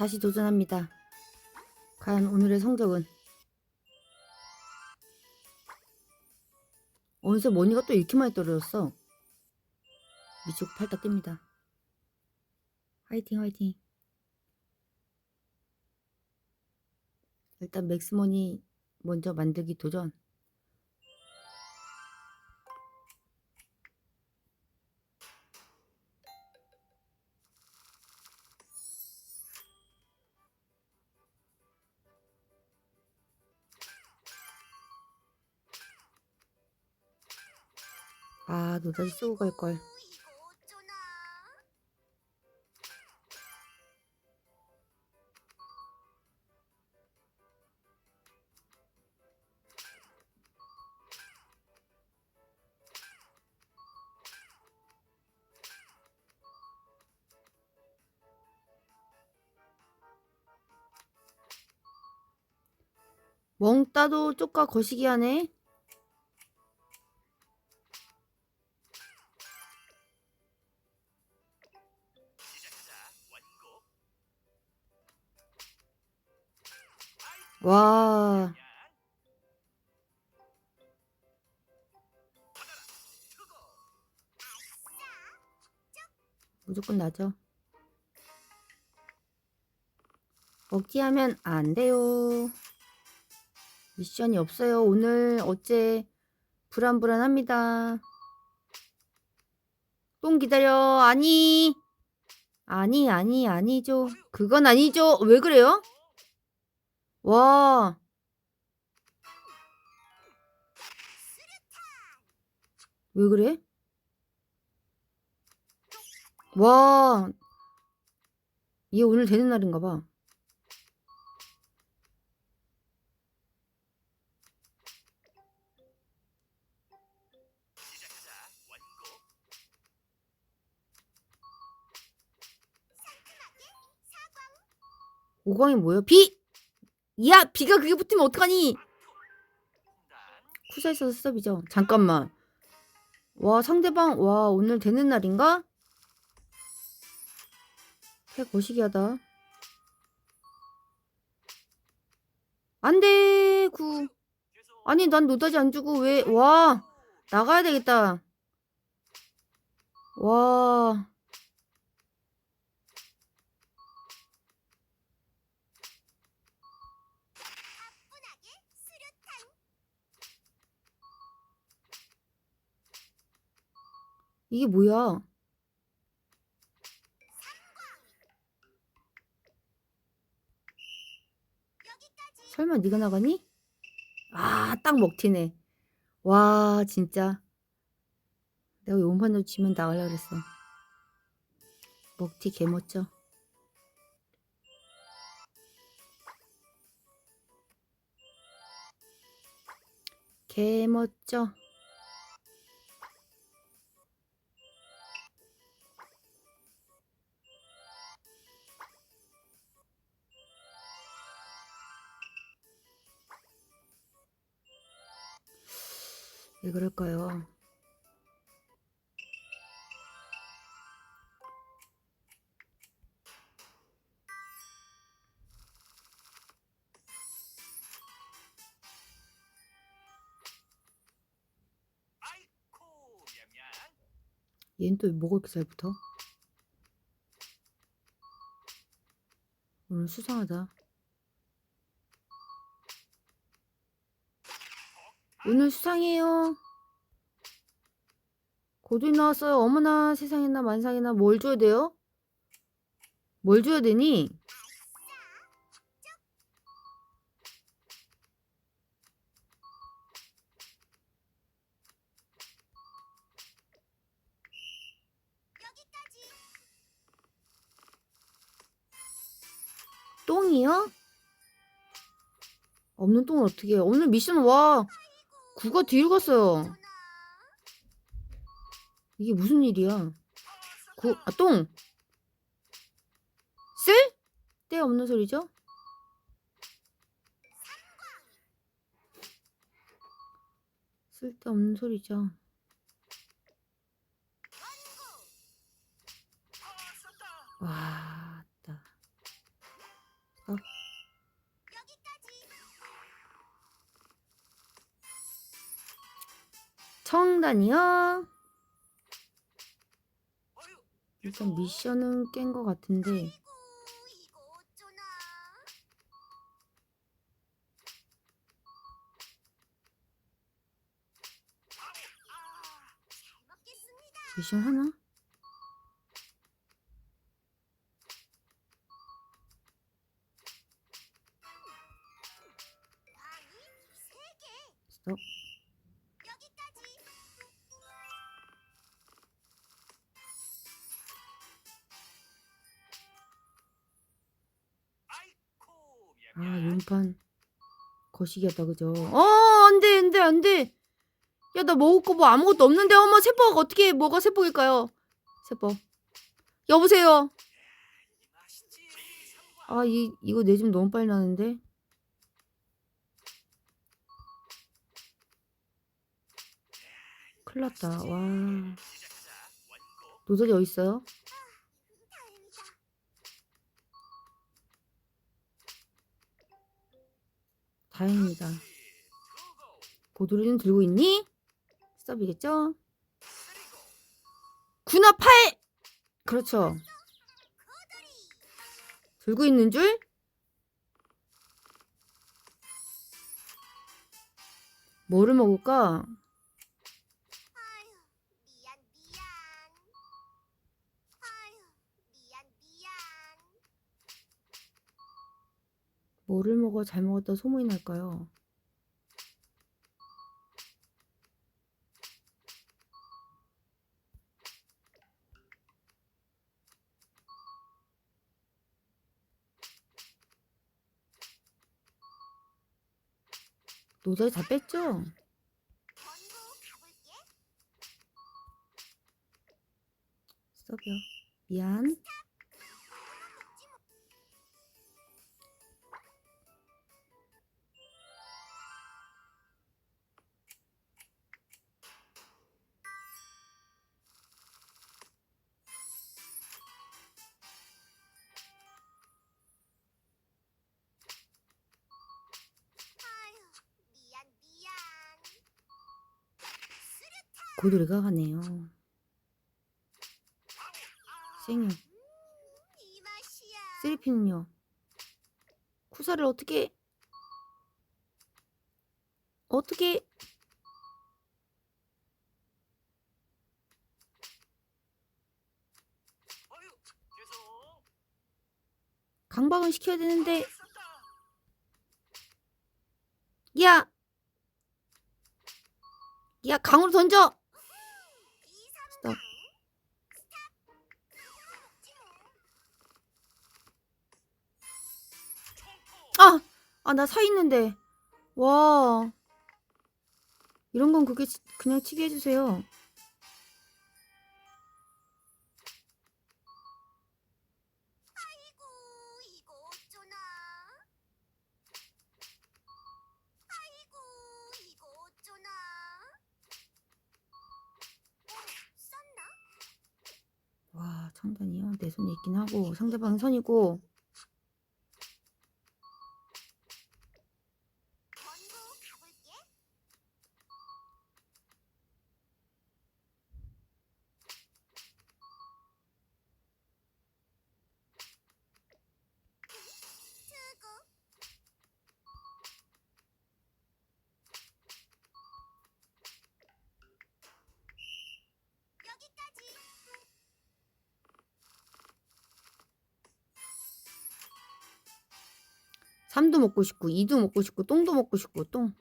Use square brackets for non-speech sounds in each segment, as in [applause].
다시 도전합니다. 과연 오늘의 성적은? 어느새 머니가 또 이렇게 많이 떨어졌어. 미치고 팔딱 뜹니다. 화이팅 화이팅. 일단 맥스머니 먼저 만들기 도전. 아, 노다지 쓰고 갈 걸. 이거 어쩌나? 멍따도 쪽가 거시기 하네. 무조건 나죠. 먹기하면 안 돼요. 미션이 없어요. 오늘 어째 불안불안합니다. 똥 기다려. 아니. 아니, 아니, 아니죠. 그건 아니죠. 왜 그래요? 와. 왜 그래? 와. 얘 오늘 되는 날인가 봐. 오광이 뭐야? 비! 야, 비가 그게 붙으면 어떡하니? 쿠사 있어서 스톱이죠. 잠깐만. 와, 상대방, 와, 오늘 되는 날인가? 개 거시기 하다. 안 돼, 구. 아니, 난 노다지 안 주고 왜, 와, 나가야 되겠다. 와. 이게 뭐야? 여기까지 설마 네가 나가니? 아, 딱 먹튀네. 와, 진짜. 내가 용판도 치면 나가려 그랬어. 먹튀 개멋져. 개멋져. 왜 그럴까요? 얘는 또 뭐가 이렇게 잘 붙어? 오늘 수상하다. 오늘 수상해요. 고들 나왔어요. 어머나 세상에나 만상에나 뭘 줘야 돼요? 뭘 줘야 되니? 똥이요? 없는 똥을 어떻게 해요? 오늘 미션 와 구가 뒤로 갔어요. 이게 무슨 일이야? 구, 아, 똥! 쓸? 때 없는 소리죠? 쓸데없는 소리죠. 와, 청단이요. 어휴, 일단 미션은 깬 것 같은데. 미션 하나? 용판. 거시기하다, 그죠? 어, 안 돼, 안 돼, 안 돼. 야, 나 먹을 거 뭐 아무것도 없는데, 어머, 세포가 어떻게, 뭐가 세포일까요? 세포. 여보세요? 아, 이, 이거 내 집 너무 빨리 나는데? 큰일 났다. 와. 노들이 어딨어요? 다행이다. 투고. 고도리는 들고 있니? 스톱이겠죠? 구나 팔! 그렇죠. 들고 있는 줄? 뭐를 먹을까? 아유 미안 미안. 아유 미안 미안. 뭐를 먹어 잘 먹었다 소문이 날까요? 노다지 다 뺐죠? 스톱이요. 미안. 고도리가 가네요. 맛이야. 쓰리피는요? 쿠사를 어떻게 어떻게. 강박은 시켜야 되는데. 야! 야 강으로 던져! 아! 아 나 사 있는데. 와. 이런 건 그게 치- 그냥 치게 해주세요. 어? 와 청단이요 내 손에 있긴 하고 상대방 원고 3도 먹고 싶고 2도 먹고 싶고 똥도 먹고 싶고 똥.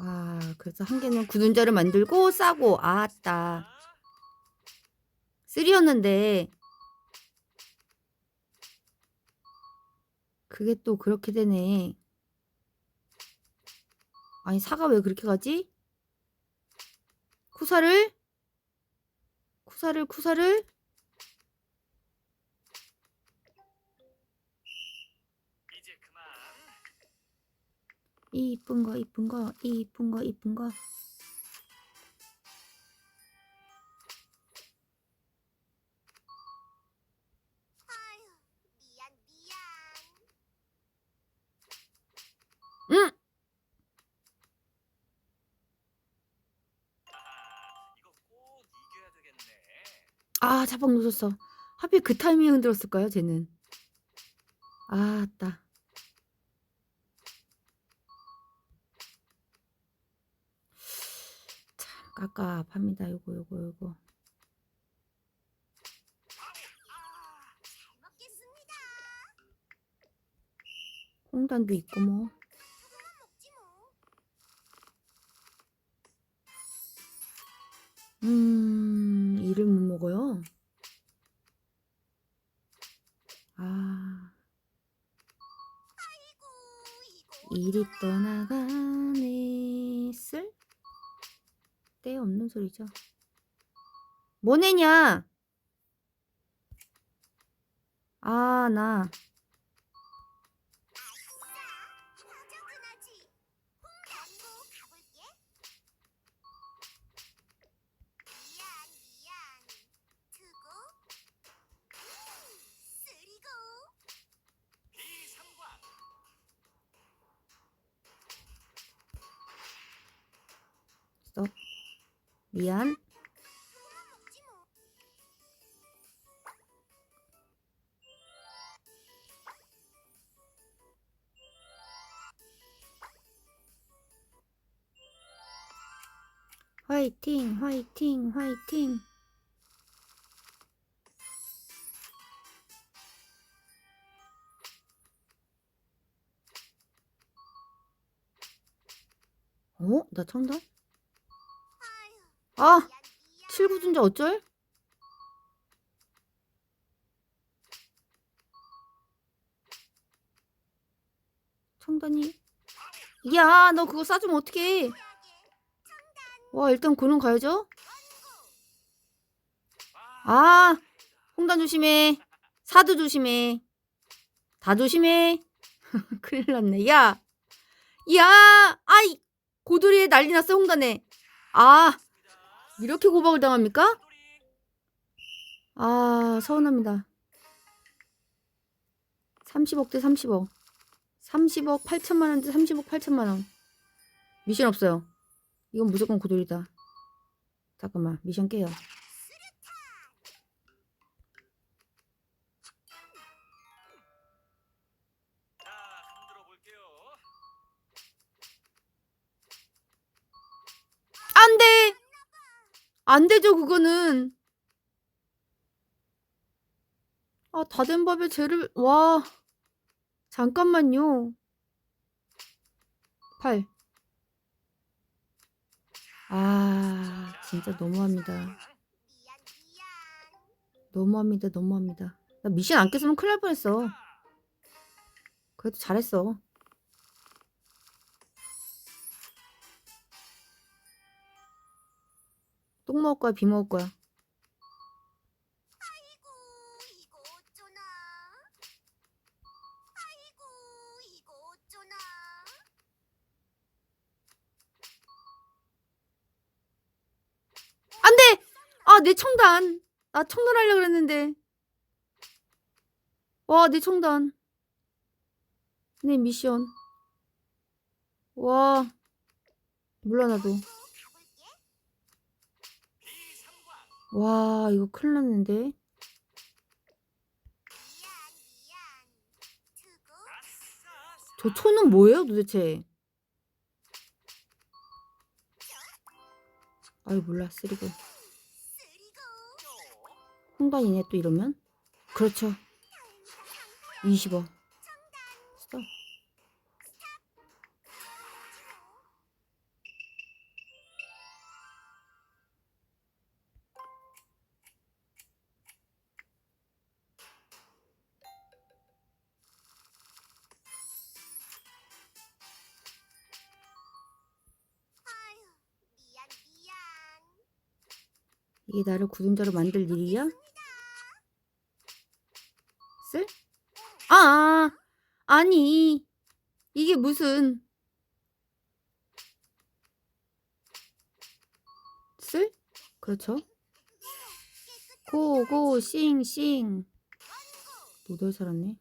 아, 그래서 한 개는 구둔자를 만들고 싸고 아따. 3였는데 그게 또 그렇게 되네. 아니, 사가 왜 그렇게 가지? 쿠사를 쿠사를 쿠사를 그만. 이쁜 거 이쁜 거 이쁜 거 이쁜 거 아, 자박 놓쳤어. 하필 그 타이밍에 흔들었을까요, 쟤는? 아, 따. 참 깝깝합니다. 요거 요거 요거. 홍단도 있고 뭐. 음, 떠나가네. 쓸? 때 없는 소리죠. 뭐 내냐? 아, 나. 미안. 조금만 먹지 뭐. 화이팅, 화이팅, 화이팅. 어? 나 청단? 아. 7구준자 어쩔? 청단이. 야, 너 그거 싸주면 어떡해. 와, 일단 고는 가야죠. 아, 홍단 조심해. 사도 조심해. 다 조심해. [laughs] 큰일 났네. 야, 야, 아이, 고돌이에 난리 났어, 홍단에. 아, 이렇게 고박을 당합니까? 아, 서운합니다. 30억 대 30억. 30억 8천만 원 대 30억 8천만 원. 미션 없어요. 이건 무조건 고돌이다. 잠깐만, 미션 깨요. 자 흔들어 볼게요 안 돼! 안 되죠, 그거는. 아, 다 된 밥에 쟤를, 와. 잠깐만요. 8. 아, 진짜 너무합니다. 너무합니다, 너무합니다. 나 미션 안 깼으면 큰일 날 뻔했어. 그래도 잘했어. 똥 먹을 거야, 비 먹을 거야. 아이고 이거 어쩌나. 아이고 이거 어쩌나. 안 돼! 아, 내 청단. 나 청단 하려고 그랬는데. 와, 내 청단. 내 미션. 와. 몰라, 나도. 가볼게. 비상광 와, 이거 큰일 났는데. 저 초는 뭐예요, 도대체? 아유, 몰라, 쓰리고. 홍단이네, 또 이러면? 그렇죠. 20억. 이게 나를 구dun자로 만들 일이야? 쓸? 아, 아, 아니. 이게 무슨. 쓸? 그렇죠. 고, 고, 싱, 싱. 노덜 살았네.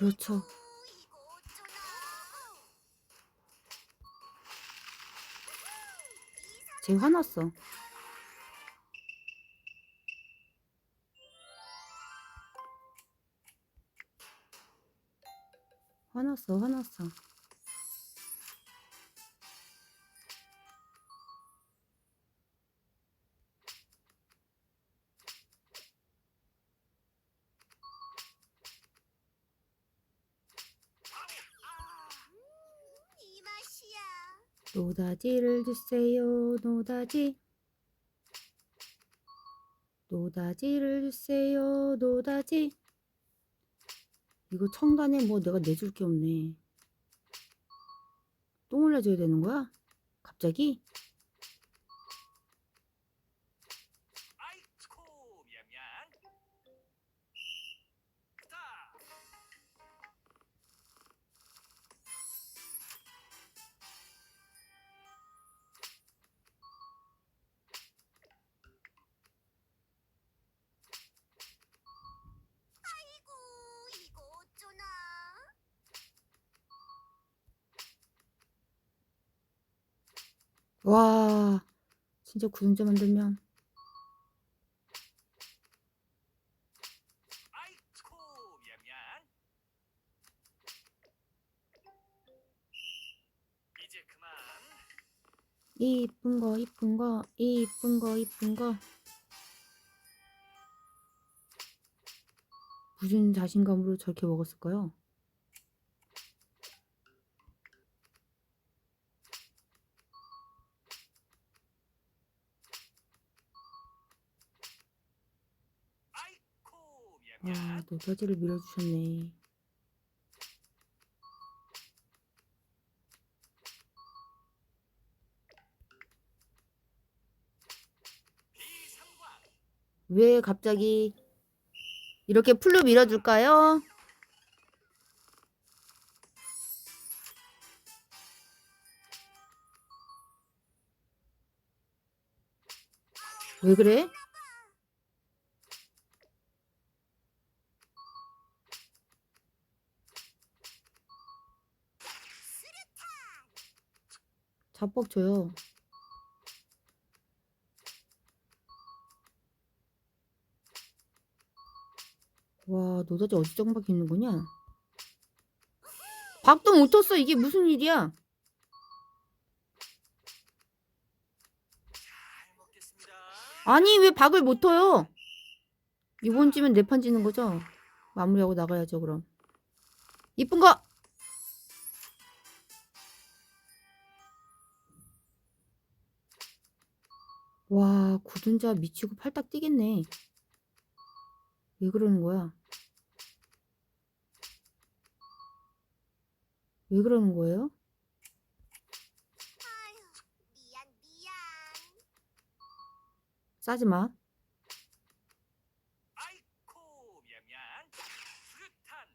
그렇죠. 쟤 화났어. 화났어, 화났어. 노다지를 주세요, 노다지. 노다지를 주세요, 노다지. 이거 청단에 뭐 내가 내줄 게 없네. 똥을 내줘야 되는 거야? 갑자기? 와, 진짜 구dun자 만들면. 이쁜 거, 이쁜 거, 이쁜 거, 이쁜 거. 무슨 자신감으로 저렇게 먹었을까요? 아이코 미안 노다지를 밀어주셨네. 왜 갑자기 이렇게 풀로 밀어줄까요? 왜 그래? 자뻑 줘요. 와, 노다지 어디 정밖에 있는 거냐? 박도 못 텄어. 이게 무슨 일이야? 아니, 왜 박을 못 터요? 이번 주면 네판 지는 거죠? 마무리하고 나가야죠, 그럼. 이쁜 거! 와, 굳은 자 미치고 팔딱 뛰겠네. 왜 그러는 거야? 왜 그러는 거예요? 싸지 마. 아이코 미안 미안. 수류탄.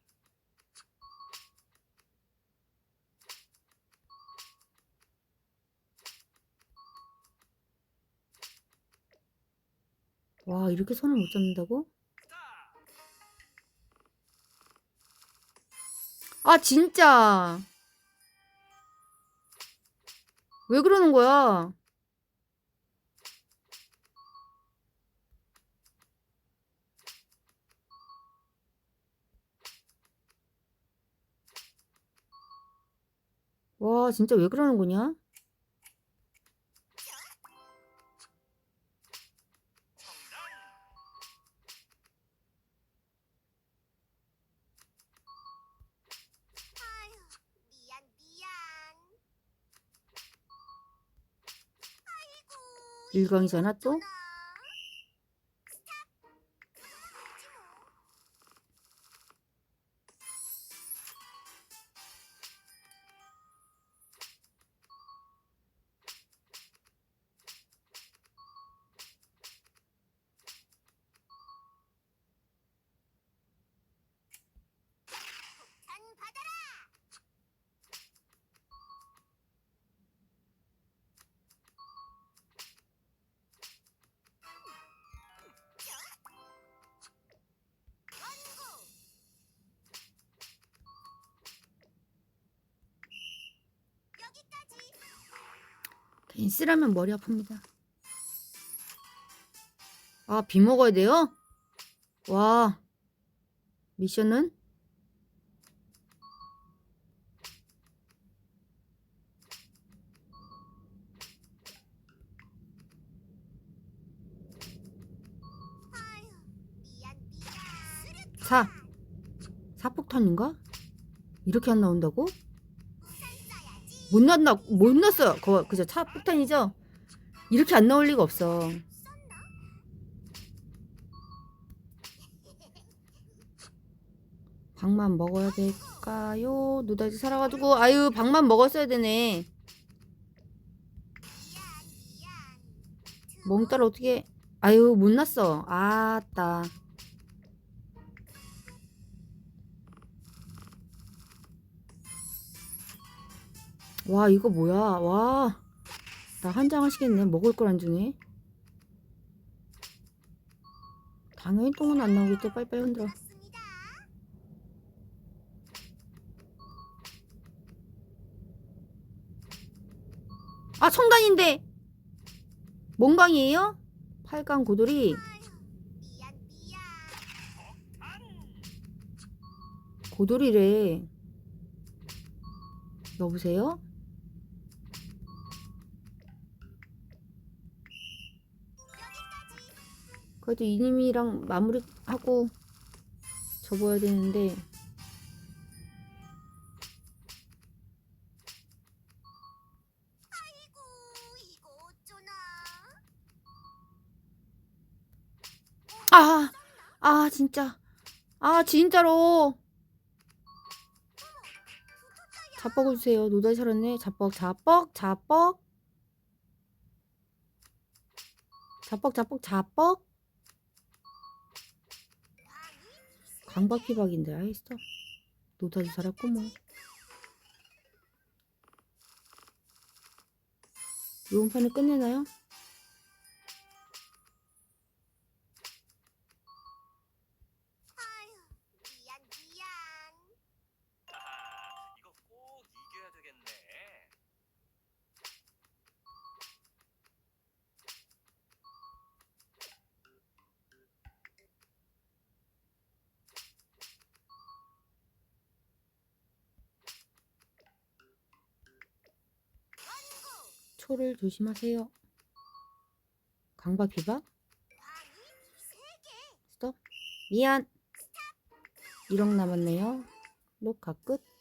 와, 이렇게 손을 못 잡는다고? 자, 아, 진짜. 왜 그러는 거야? 와, 진짜 왜 그러는 거냐? 일광이잖아, 또? 쓰라면 머리 아픕니다. 아, 비 먹어야 돼요? 와. 미션은? 사. 사폭탄인가? 이렇게 안 나온다고? 못 났나? 못 났어요. 그, 그죠? 차 폭탄이죠? 이렇게 안 나올 리가 없어. 박만 먹어야 될까요? 노다지 살아가지고 아유 박만 먹었어야 되네. 몽따를 어떻게? 아유 못 났어. 아따. 와 이거 뭐야? 와. 나 한 장 하시겠네. 먹을 걸 안 주네. 당연히 똥은 안 나오겠죠. 빨리빨리 흔들어. 아 성단인데. 몽강이에요? 8강 고돌이. 고돌이래. 여보세요? 그래도 이님이랑 마무리하고 접어야 되는데. 아! 아 진짜. 아 진짜로. 자뻑을 주세요. 노다지 살았네. 자뻑 자뻑 자뻑 자뻑 자뻑 자뻑 강박피박인데 아이 스톱 노다지 살았고 뭐 이번 판을 끝내나요? 초를 조심하세요. 세 개. 스톱. 미안. 1억 남았네요. 녹화 끝.